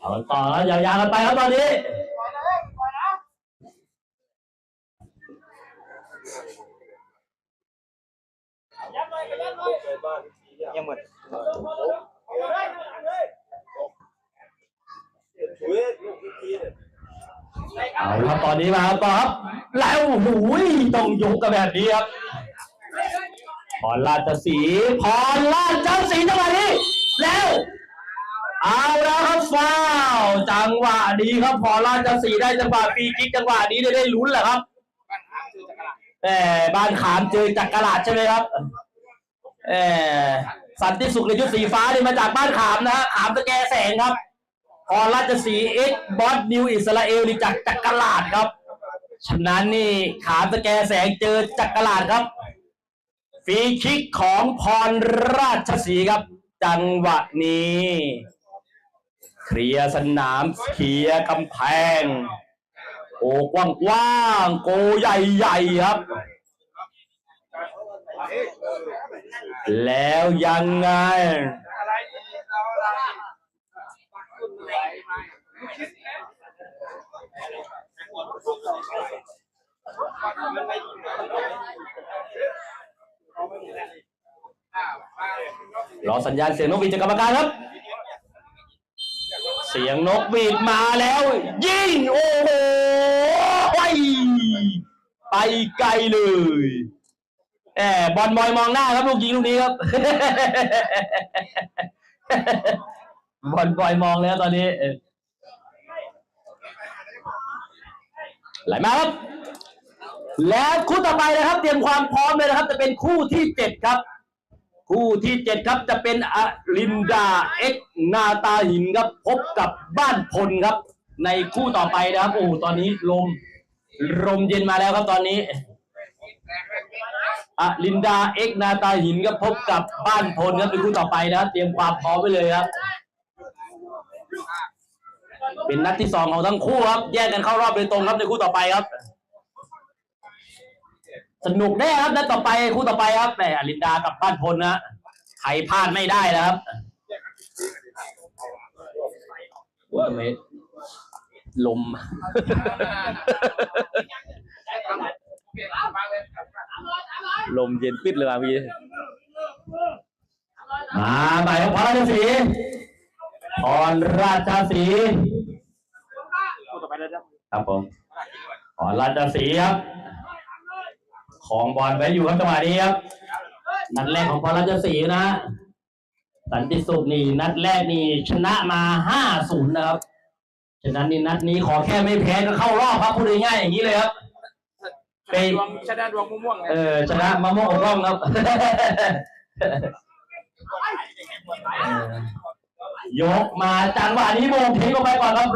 เอาต่อแล้วยาวๆกันไปครับตอนนี้ยังหมดเอาครับตอนนี้มาครับต่อครับแล้วโอ้โหต้องยกกันแบบนี้ครับพรราชสีพรราชสีจังหวะนี้ แล้ว เอาแล้วครับฟาวล์จังหวะนี้ครับพรราชสีห์ได้จังหวะฟรีคิกจังหวะนี้ได้ได้ลุ้นแหละครับแต่บ้านขามเจอจักรลาดใช่ไหมครับเออสันติสุขในชุดสีฟ้านี่มาจากบ้านขามนะฮะขามตะแกแสงครับพรราชสีห์เอ็กบอสนิวอิสราเอลนี่จากจักรลาดครับฉะนั้นนี่ขาตะแกแสงเจอจักรลาดครับฟรีคิกของพรราชสีห์ครับ จังหวะนี้ เคลียร์สนามเคลียร์กำแพงโอ้กว้างๆโกใหญ่ๆครับ แล้วยังไง รอสัญญาณเสียงนกหวีดจากกรรมการครับ เสียงนกหวีดมาแล้ว ยิงโอ้โหไปไปไกลเลยแอบบอลบอยมองหน้าครับลูกยิงลูกนี้ครับ บอลบอยมองแล้วตอนนี้ไหลมาครับ แล้วคู่ต่อไปนะครับ เตรียมความพร้อมเลยนะครับ จะเป็นคู่ที่เจ็ดครับ คู่ที่เจ็ดครับจะเป็นอลินดาเอ็กนาตาหินครับพบกับบ้านพลครับ ในคู่ต่อไปนะครับ โอ้ตอนนี้ลมลมเย็นมาแล้วครับตอนนี้อลินดาเอ็กนาตาหินก็พบกับบ้านพลครับเป็นคู่ต่อไปนะครับเตรียมความพร้อมไว้เลยครับ เป็นนัดที่สองของทั้งคู่ครับ แยกกันเข้ารอบโดยตรงครับในคู่ต่อไปครับ สนุกแน่ครับนัดต่อไปคู่ต่อไปครับแหมอลินดากับบ้านพลนะใครพลาดไม่ได้นะครับโอ้ยทำไมลม ลมเย็นปิดเลยว่ะพี่มาใหม่ครับพรราชสีห์พรราชสีห์คู่ต่อไปแล้วจ้ะครับผมพรราชสีห์ครับ ของบอลไว้อยู่ครับจังหวะนี้ครับนัดแรกของพรราชสีห์นะฮะสันติสุขนี่นัดแรกนี่ชนะมาห้าศูนย์นะครับ ฉะนั้นนี่นัดนี้ขอแค่ไม่แพ้ก็เข้ารอบครับพูดง่ายๆอย่างนี้เลยครับชนะดวงชนะดวงม่วงๆไงเออชนะมะม่วงอกร่องครับเออยกมาจังหวะนี้โมงทิ้งลงไปก่อนครับ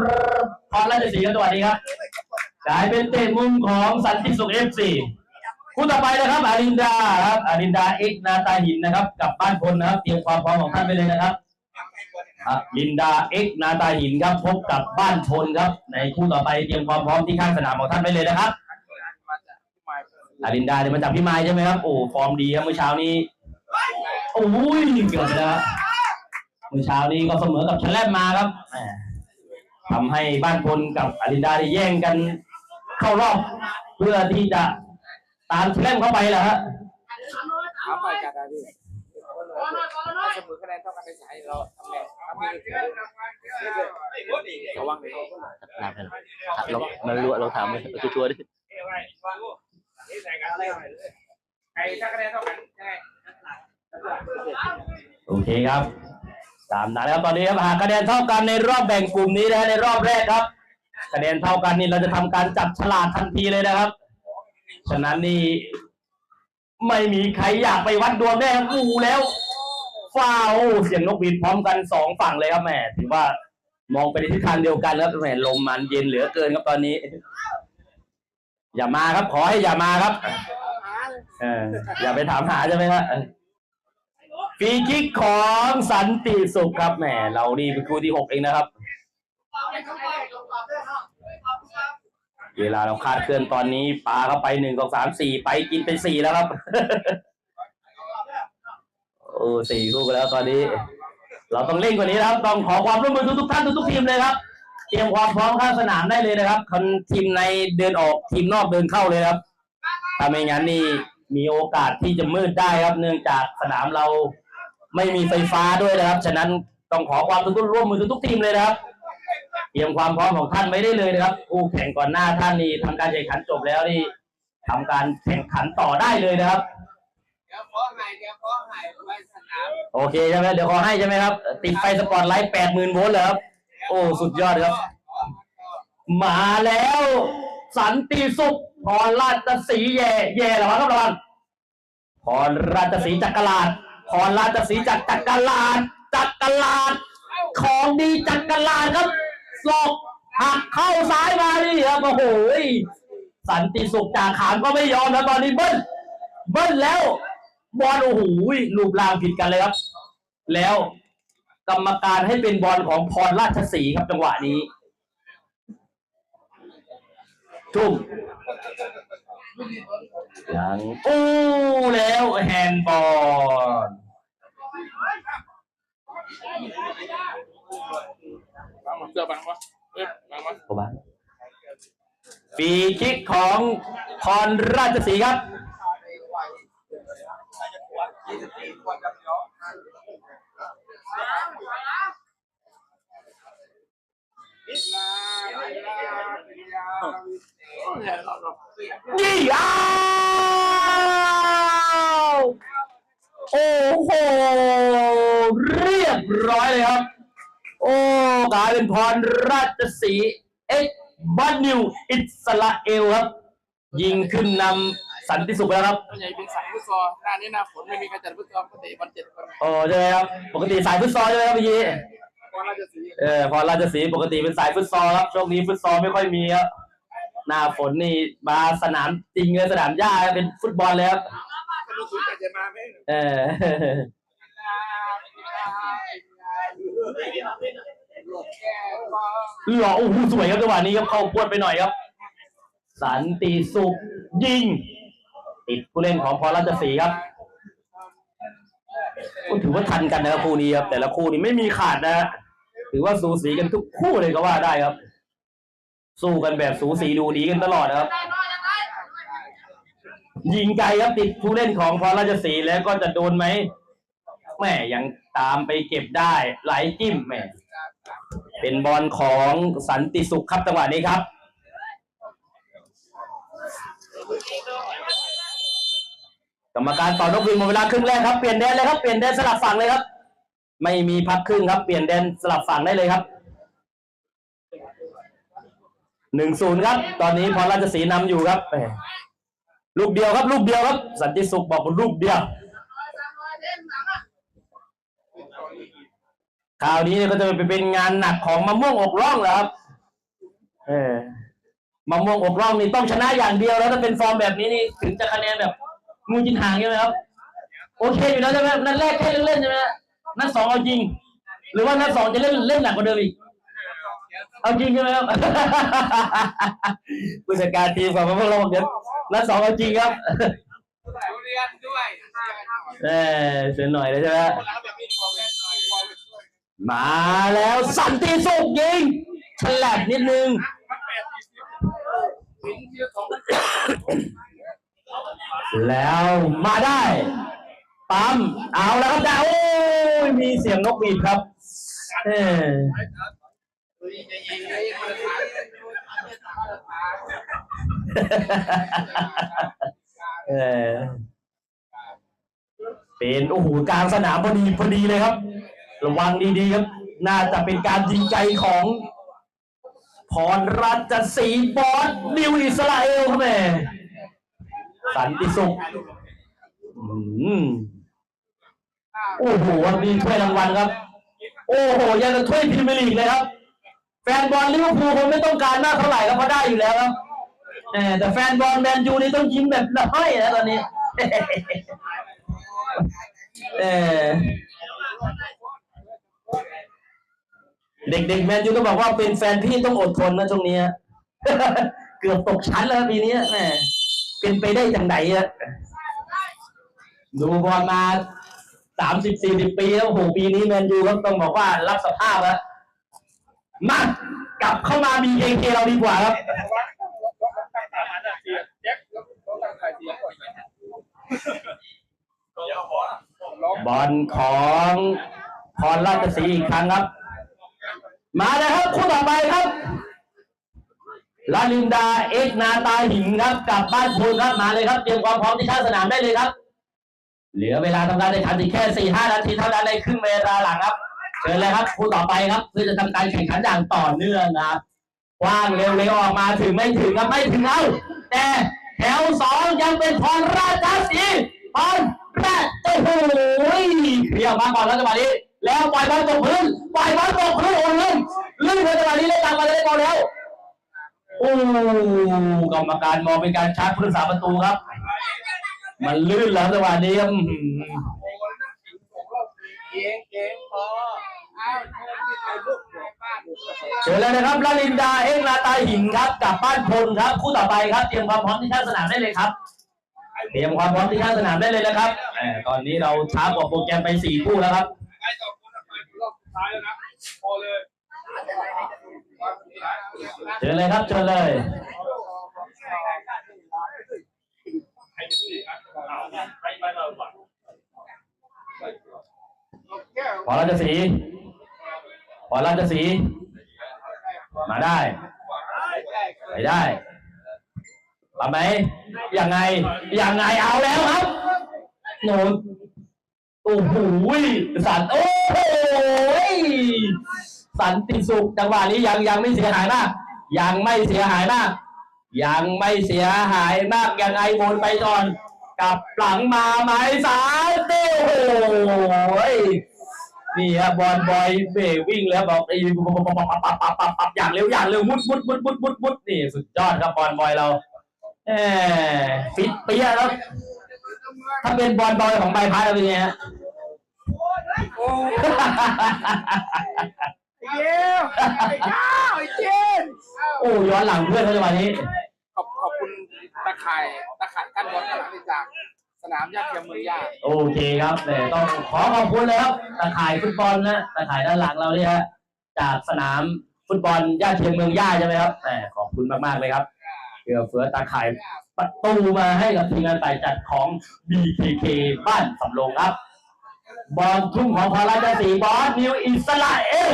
พรราชสีห์ครับจังหวะนี้ครับกลายเป็นเตะมุมของสันติสุขเอฟซี คู่ต่อไปนะครับอารินดาครับอารินดาเอ็กนาตาหินนะครับกับบ้านพลนะครับ เตรียมความพร้อมของท่านไปเลยนะครับอารินดาเอ็กนาตาหินครับ พบกับบ้านพลครับ ในคู่ต่อไปเตรียมความพร้อมที่ข้างสนามของท่านไปเลยนะครับมาจากพี่ไม้อารินดาเนี่ยมาจากพี่ไม้ใช่ไหมครับโอ้ฟอร์มดีครับเมื่อเช้านี้โอ้ยเกือบไปแล้วครับเมื่อเช้านี้ก็เสมอกับแชลมมาครับแหมทำให้บ้านพลกับอารินดาได้แย่งกันเข้ารอบเพื่อที่จะ ตามแชลมเข้าไปแหละฮะถาไปจัดอะไรพี่ถ้าเสมอคะแนนเท่ากันในสายเราทำไงทำไงระวังเลยถามกันเรามันรู้เราถามเลยตัวตัวดิไอ้ถ้าคะแนนเท่ากันยังไงโอเคครับตามนั้นแล้วตอนนี้ครับหากคะแนนเท่ากันในรอบแบ่งกลุ่มนี้นะฮะในรอบแรกครับ คะแนนเท่ากันนี่เราจะทำการจับฉลากทันทีเลยนะครับ ฉะนั้นนี่ไม่มีใครอยากไปวัดดวงแน่ครับกูแล้วฟ้าวเสียงนกหวีดพร้อมกันสองฝั่งเลยครับแหมถือว่ามองไปในทิศทางเดียวกันแล้วแหมลมมันเย็นเหลือเกินครับตอนนี้ อย่ามาครับ ขอให้อย่ามาครับเอออย่าไปถามหาใช่ไหมครับฟรีคิกของสันติสุขครับแหมเรานี่เป็นคู่ที่หกเองนะครับ เวลาเราคาดเคลื่อนตอนนี้ปลาเข้าไปหนึ่งสองสามสี่ไปกินเป็นสี่แล้วครับ โอ้สี่คู่ไปแล้วตอนนี้ เราต้องเล่นกว่านี้ครับ ต้องขอความร่วมมือทุกๆท่านทุกๆทีมเลยครับ เตรียมความพร้อมข้างสนามได้เลยนะครับคนทีมในเดินออกทีมนอกเดินเข้าเลยครับถ้าไม่งั้นนี่มีโอกาสที่จะมืดได้ครับ เนื่องจากสนามเราไม่มีไฟฟ้าด้วยนะครับ ฉะนั้นต้องขอความร่วมมือทุกๆทีมเลยนะครับ เตรียมความพร้อมของท่านไว้ได้เลยนะครับผู้แข่งก่อนหน้าท่านนี่ทำการแข่งขันจบแล้วนี่ทำการแข่งขันต่อได้เลยนะครับเดี๋ยวขอให้เดี๋ยวขอให้ไปสนามโอเคใช่ไหมเดี๋ยวขอให้ใช่ไหมครับ ติดไฟสปอตไลท์แปดหมื่นโวลต์เลยครับ โอ้สุดยอดครับ มาแล้ว สันติสุขพรราชสีห์แย่แย่แล้วครับระวังพรราชสีห์จักรลาดพรราชสีห์จากจักรลาดจักรลาดของดีจักรลาดครับ ศอกหักเข้าซ้ายมานี่ครับโอ้โหสันติสุขจากขามก็ไม่ยอมแล้วตอนนี้เบิ้ลเบิ้ลแล้ว บอลโอ้โหรูปร่างผิดกันเลยครับ แล้วกรรมการให้เป็นบอลของพรราชสีครับจังหวะนี้ ทุ่มยังอู้แล้วแฮนด์บอล บางเสื้อบางวะเอ๊ะบางวะผมว่าฟรีคิกของพรราชสีห์ครับยี่อ้าวโอ้โห เรียบร้อยเลยครับ โอ้กลายเป็นพรราชสีห์เอ็กบันนิวอิสราเอลครับ ยิงขึ้นนำสันติสุขไปแล้วครับส่วนใหญ่เป็นสายฟุตซอลหน้านี้หน้าฝนไม่มีการจัดฟุตซอลก็เตะบอลเจ็ดคนโอ้ใช่ไหมครับ ปกติสายฟุตซอลใช่ไหมครับเมื่อกี้บอลราชสีห์เออพรราชสีห์ปกติเป็นสายฟุตซอลครับช่วงนี้ฟุตซอลไม่ค่อยมีครับหน้าฝนนี่มาสนามจริงเลยสนามหญ้าเป็นฟุตบอลเลยครับก็รู้สึกจะมาไหมเออ หล่อโอ้โหสวยครับจังหวะนี้ครับเข้าพวดไปหน่อยครับ สันติสุขยิง ติดผู้เล่นของพรราชสีครับก็ถือว่าทันกันนะครับคู่นี้ครับแต่ละคู่นี้ไม่มีขาดนะฮะถือว่าสูสีกันทุกคู่เลยก็ว่าได้ครับ สู้กันแบบสูสีดูดีกันตลอดนะครับ ยิงไกลครับติดผู้เล่นของพรราชสีแล้วก็จะโดนไหมแม่ยัง ตามไปเก็บได้ไหลจิ้มแม่เป็นบอลของสันติสุขครับจังหวะนี้ครับ กรรมการต่อนกหวีดหมดเวลาครึ่งแรกครับ เปลี่ยนแดนเลยครับเปลี่ยนแดนสลับฝั่งเลยครับ ไม่มีพักครึ่งครับ เปลี่ยนแดนสลับฝั่งได้เลยครับหนึ่งศูนย์ครับ ตอนนี้พรราชสีนำอยู่ครับ ลูกเดียวครับ ลูกเดียวครับ สันติสุขบอกว่าลูกเดียว คราวนี้เนี่ยก็จะไปเป็นงานหนักของมะม่วงอกร่องแล้วครับ เออมะม่วงอกร่องนี่ต้องชนะอย่างเดียวแล้วถ้าเป็นฟอร์มแบบนี้นี่ถึงจะคะแนนแบบงูจินหางใช่ไหมครับ โอเคอยู่แล้วใช่ไหมนัดแรกแค่เล่นๆใช่ไหมนัดสองเอาจริง หรือว่านัดสองจะเล่นเล่นหนักกว่าเดิมอีกเอาจริงใช่ไหมครับผู้จัดการทีมของมะม่วงเราบอกเดี๋ยวนัดสองเอาจริงครับเรียนด้วยเออเสียหน่อยเลยใช่ไหม มาแล้วสันติสุขยิงฉลับนิดนึงแล้วมาได้ปั๊มเอาแล้วครับด้โอ้ยมีเสียงนกหวีดครับเออเออเป็นโอ้โหกลางสนามพอดีพอดีเลยครับ ระวังดีๆครับ น่าจะเป็นการยิงไกลของ พรรัชศรีบอสนิวอิสราเอลครับแม่สันติสุขอืมโอ้โหมีถ้วยรางวัลครับ โอ้โหยังกับถ้วยพรีเมียร์ลีกเลยครับ แฟนบอลลิเวอร์พูลคงไม่ต้องการมากเท่าไหร่ครับเพราะได้อยู่แล้วครับแต่แฟนบอลแมนยูนี่ต้องยิ้มแบบละห้อยนะตอนนี้ เออ เด็กๆแมนยูก็บอกว่าเป็นแฟนพี่ต้องอดทนนะช่วงนี้เกือบตกชั้นแล้วปีนี้แหมเป็นไปได้จังไหนอะดูบอลมาสามสิบสี่สิบปีแล้วโอ้โหปีนี้แมนยูก็ต้องบอกว่ารับสภาพแล้วมากลับเข้ามามีเอเคเราดีกว่าครับบอลของพรราชสีห์อีกครั้งครับ มาเลยครับคู่ต่อไปครับลาลินดาเอกนาตาหิงครับกลับบ้านพูนครับมาเลยครับเตรียมความพร้อมที่ข้างสนามได้เลยครับ เหลือเวลาทำการแข่งขันอีกแค่สี่ห้านาทีเท่านั้นในครึ่งเวลาหลังครับเชิญเลยครับคู่ต่อไปครับเพื่อจะทำการแข่งขันอย่างต่อเนื่องนะครับกว้างเร็วๆออกมาถึงไม่ถึงครับไม่ถึงเอาแต่แถวสองยังเป็นพรราชสีพรราชโอ้โหเคลียร์มาก่อนแล้วจังหวะนี้ แล้วปล่อยบอลตกพื้นปล่อยบอลตกพื้นโอ้ลื่นลื่นเลยจังหวะนี้เล่นตามมาได้บอลแล้วโอ้กรรมการมองเป็นการชาร์จผู้รักษาประตูครับ มันลื่นแล้วจังหวะนี้ครับอื้อหือเก่งเก่งพออ้าวเชิญที่ไทยลูกในบ้านเลยนะครับลาลินดาเอ็กลาตาหิงครับกับบ้านพลครับ คู่ต่อไปครับเตรียมความพร้อมที่ข้างสนามได้เลยครับเตรียมความพร้อมที่ข้างสนามได้เลยนะครับตอนนี้เราช้ากว่าโปรแกรมไปสี่คู่แล้วครับ ไอ้สองคนไปรอบสุดท้ายแล้วนะพอเลยเชิญเลยครับเชิญเลยให้เป็นสี่อะเราก่อนพอราชสีห์พอราชสีมาได้ไปได้ทำไหมยังไงยังไงเอาแล้วครับโหน โอ้โหสันโอ้โหสันติสุขจังหวะนี้ยังยังไม่เสียหายมาก ยังไม่เสียหายมาก ยังไม่เสียหายมากยังไงวนไปก่อนกับหลังมาไหมสามโอ้โหนี่ฮะบอลบอยเบวิ่งแล้วบอกไอ้ปับปับปับปับปับปับอย่างเร็วอย่างเร็วมุดมุดมุดมุดมุดมุดนี่สุดยอดครับบอลบอยเราแหมฟิตเปี้ยแล้ว ถ้าเป็นบอลบอยของใบพัดเป็นไงฮะโอ้ยไอ้เย้ไอ้เจ้าไอ้เจนโอ้ย้อนหลังเพื่อนเขาจังหวะนี้ ขอบขอบคุณตะข่ายตะข่ายกั้นบอลข้างหลังนี่จากสนามยาเทียมเมืองย่าโอเคครับแต่ต้องขอขอบคุณเลยครับตะข่ายฟุตบอลนะตะข่ายด้านหลังเราเนี่ยฮะจากสนามฟุตบอลย่าเทียมเมืองย่าใช่ไหมครับแหมขอบคุณมากๆเลยครับ เพื่อเฟือตะข่ายประตูมาให้กับทีมงานฝ่ายจัดของ BKK บ้านสำโรงครับ บอลทุ่มของพาราชสีบอลนิวอิสราเอล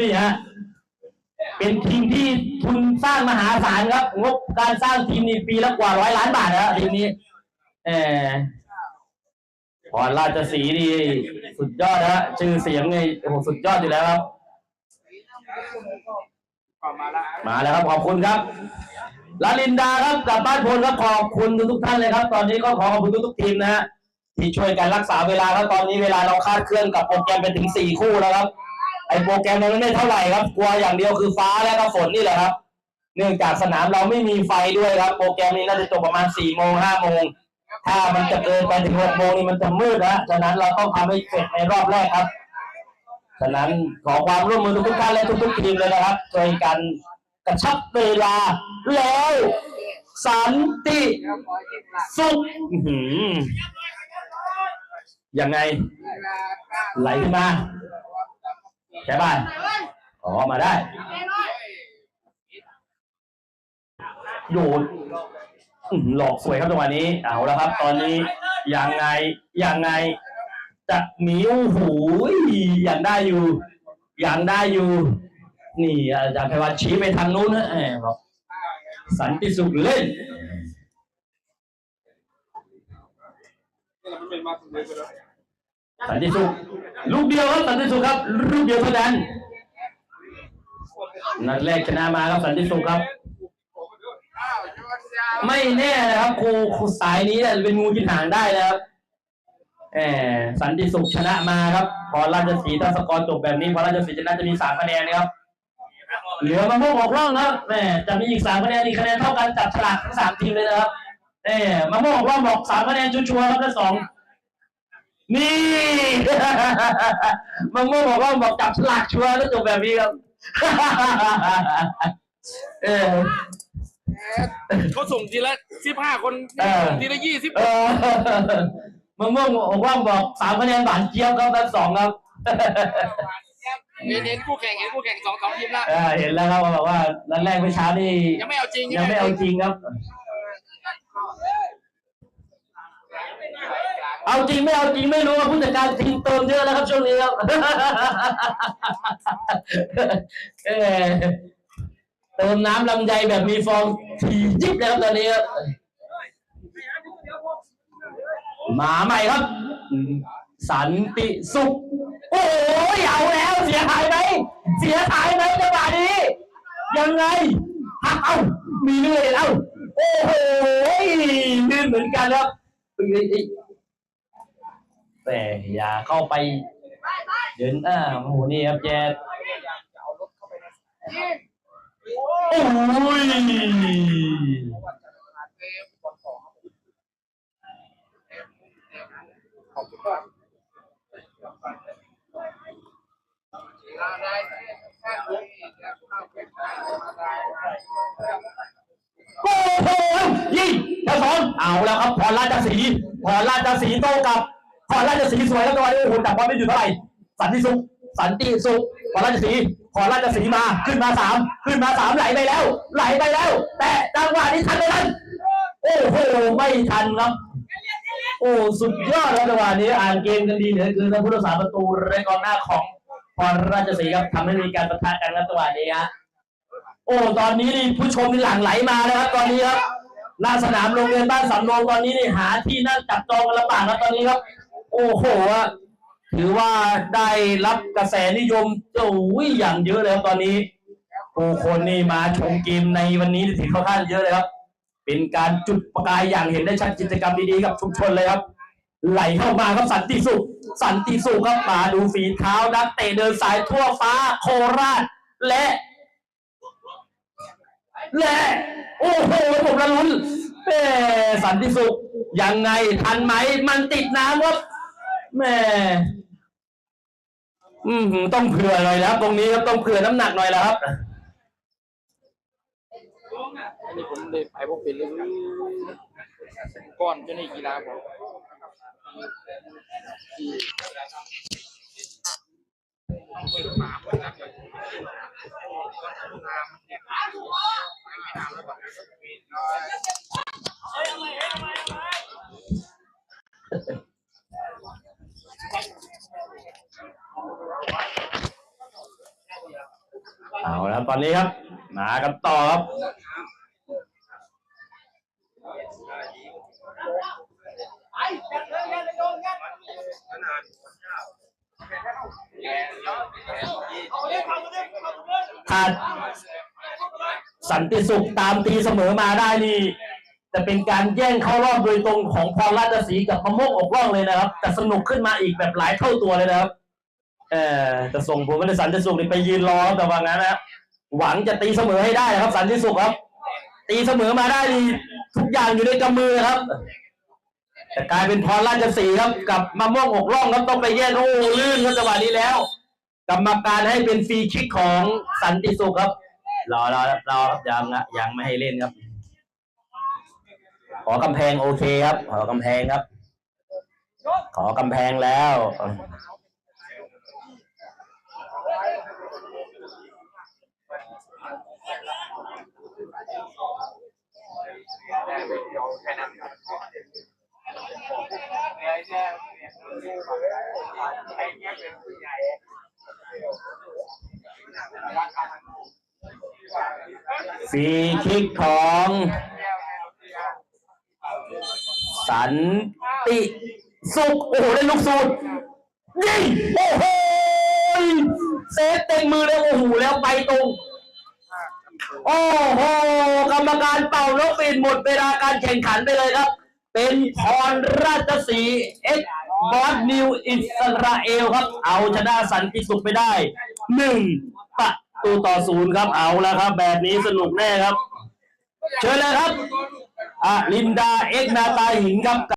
นี่ฮะเป็นทีมที่ทุนสร้างมหาศาลครับ งบการสร้างทีมนี่ปีละกว่าร้อยล้านบาทแล้วทีมนี้เออพรราชสีห์นี่สุดยอดฮะชื่อเสียงไงโอ้โหสุดยอดอยู่แล้วครับ มาแล้วครับขอบคุณครับลาลินดาครับกับบ้านพลครับขอบคุณทุกท่านเลยครับ ตอนนี้ก็ขอขอบคุณทุกทีมนะฮะที่ช่วยกันรักษาเวลาครับตอนนี้เวลาเราคาดเคลื่อนกับโปรแกรมไปถึงสี่คู่แล้วครับไอโปรแกรมเราไม่เท่าไหร่ครับ กลัวอย่างเดียวคือฟ้าและก็ฝนนี่แหละครับ เนื่องจากสนามเราไม่มีไฟด้วยครับ โปรแกรมนี้น่าจะจบประมาณสี่โมงห้าโมงถ้ามันจะเกินไปถึงหกโมงนี่มันจะมืดนะฉะนั้นเราต้องทำให้เสร็จในรอบแรกครับ ฉะนั้นขอความร่วมมือทุกท่านและทุกๆทีมเลยนะครับช่วยกันกระชับเวลาแล้วสันติสุขอื้อหือยังไง ไหลขึ้นมาใช่ป่ะอ๋อมาได้โยนอื้อหือหลอกสวยครับจังหวะนี้เอาแล้วครับ ตอนนี้ยังไงยังไง จะมีโอ้โหอยังได้อยู่ยังได้อยู่ นี่อาจารย์ไพวันชี้ไปทางนู้นนะบอกสันติสุขเล่นสันติสุขลูกเดียวครับสันติสุขครับลูกเดียวเท่านั้นนัดแรกชนะมาครับสันติสุขครับ ไม่แน่นะครับครูสายนี้เนี่ยเป็นงูกินหางได้นะครับ แหมสันติสุขชนะมาครับ พอราชสีห์ถ้าสกอร์จบแบบนี้พอราชสีห์ชนะจะมีสามคะแนนนะครับ เหลือมะม่วงออกร่องนะครับแหมจะมีอีกสามคะแนนอีกคะแนนเท่ากันจับฉลากทั้งสามทีมเลยนะครับแหมมะม่วงออกร่องบอกสามคะแนนชัวร์ๆครับทั้งสองนี่มะม่วงบอกว่าบอกจับฉลากชัวร์แล้วจบแบบนี้ครับเออเขาส่งทีละสิบห้าคนเออทีละยี่สิบเออ มะม่วงอกว่างบอกสามคะแนนหวานเจี๊ยบครับนัดสองครับเห็นเห็นคู่แข่งเห็นคู่แข่งสองสองทีมละเออเห็นแล้วครับบอกว่านัดแรกเมื่อเช้านี่ยังไม่เอาจริงยังไม่เอาจริงครับ เอาจริงไม่เอาจริงไม่รู้ว่าผู้จัดการทีมเติมเยอะแล้วครับช่วงนี้ครับเออเติมน้ำลำไยแบบมีฟองถี่ยิบเลยครับตอนนี้ครับ มาใหม่ครับ สันติสุข โอ้ยเอาแล้ว เสียหายไหมเสียหายไหมจังหวะนี้ ยังไงหักเอ้ามีเลื่อยเอ้าโอ้โหลื่นเหมือนกันครับแต่อย่าเข้าไป เดินหน้าโอ้โหนี่ครับแจโอ้ย โอ้โหยิงแล้วสองเอาแล้วครับพรราชสีพรราชสีโตกับพรราชสีสวยแล้วก็โอ้โหจับบอลไม่อยู่เท่าไหร่สันติสุขสันติสุขพรราชสีพรราชสีมาขึ้นมาสามขึ้นมาสามไหลไปแล้ว ไหลไปแล้ว แต่จังหวะนี้ทันไหมทันโอ้โหไม่ทันครับ โอ้สุดยอดแล้วจังหวะนี้อ่านเกมกันดีเหลือเกินนะผู้รักษาประตูและกองหน้าของพรราชสีห์ครับทำให้มีการประทะกันครับจังหวะนี้ฮะโอ้ตอนนี้นี่ผู้ชมนี่หลั่งไหลมาแล้วครับ ตอนนี้ครับหน้าสนามโรงเรียนบ้านสำโรงตอนนี้นี่หาที่นั่งจับจองกันลำบากครับตอนนี้ครับ โอ้โหอะถือว่าได้รับกระแสนิยมโอ้ยอย่างเยอะเลยครับตอนนี้ผู้คนนี่มาชมเกมในวันนี้ถือเข้าท่านเยอะเลยครับ เป็นการจุดประกายอย่างเห็นได้ชัดกิจกรรมดีๆกับชุมชนเลยครับ ไหลเข้ามาครับสันติสุข สันติสุขครับมาดูฝีเท้านักเตะเดินสายทั่วฟ้าโคราชและ และ โอ้โหผมละลุ้นแม่สันติสุขยังไงทันไหมมันติดน้ำครับแม่อืมต้องเผื่อหน่อยแล้วตรงนี้ครับต้องเผื่อน้ำหนักหน่อยแล้วครับ นนี้ผมเลยไปพวกเป็นเลยก้อนจ้าหนี้กีฬาผมเอาละตอนนี้ครับ มากันต่อครับ ถ้าสันติสุขตามตีเสมอมาได้นี่จะเป็นการแย่งเข้ารอบโดยตรงของพรราชสีกับมะม่วงอกร่องเลยนะครับจะสนุกขึ้นมาอีกแบบหลายเท่าตัวเลยนะครับ เออจะส่งผมกับสันติสุขนี่ไปยืนรอแต่ว่างั้นนะหวังจะตีเสมอให้ได้ครับ สันติสุขครับ ตีเสมอมาได้นี่ทุกอย่างอยู่ในกำมือครับ แต่กลายเป็นพรราชสีห์ครับกับมะม่วงอกร่องครับต้องไปแย่งโอ้ลื่นครับจังหวะนี้แล้ว กรรมการให้เป็นฟรีคิกของสันติสุขครับรอรอรอครับยังอะยังไม่ให้เล่นครับ ขอกำแพงโอเคครับ ขอกำแพงครับ ขอกำแพงแล้วฟ รีคิกของสันติสุข โอ้โห ได้ลูกสูตรยิงโอ้โหเซฟเต็มมือเลยโอ้โหแล้วไปตรง โอ้โห กรรมการเป่านกปีนหมดเวลาการแข่งขันไปเลยครับ เป็นพรราชสีห์เอ็กบอสนิวอิสราเอลครับ เอาชนะสันติสุขไปได้หนึ่งประตูต่อศูนย์ครับเอาแล้วครับ แบบนี้สนุกแน่ครับ เชิญเลยครับอะลินดาเอ็กนาตาหินครับ